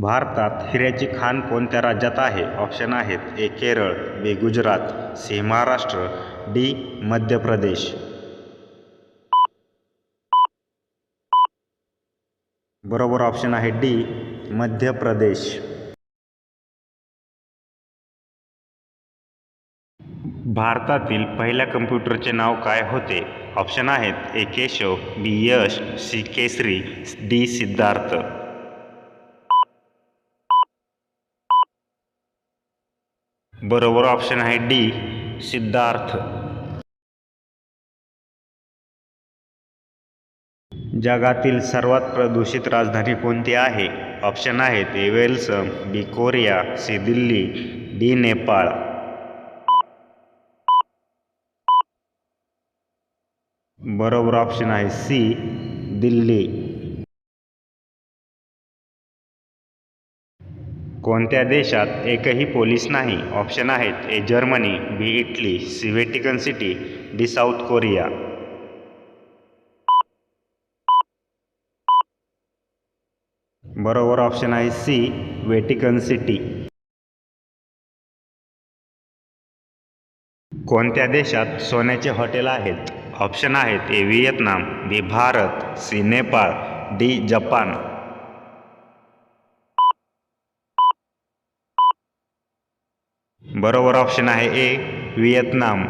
भारतात हिऱ्याची खाण कोणत्या राज्यात आहे? ऑप्शन आहेत A Kerala B Gujarat C Maharashtra D Madhya Pradesh. बरोबर ऑप्शन आहे डी मध्य प्रदेश. भारतातील पहिल्या कम्प्युटरचे नाव काय होते? ऑप्शन आहेत A Keshav B Yash C Kesari D Siddharth. बरोबर ऑप्शन आहे डी सिद्धार्थ. जगातील सर्वात प्रदूषित राजधानी कोणती आहे? ऑप्शन आहेत A वेल्सम B Korea C Delhi D Nepal. बरोबर ऑप्शन आहे सी दिल्ली. कोणत्या देशात एकही पोलीस नाही? ऑप्शन आहेत A Germany B Italy C Vatican City D South Korea. बरोबर ऑप्शन आहे सी वेटिकन सिटी. कोणत्या देशात सोन्याचे हॉटेल आहेत? ऑप्शन आहेत A Vietnam B Bharat C Nepal D Japan. बरोबर ऑप्शन आहे ए व्हिएतनाम.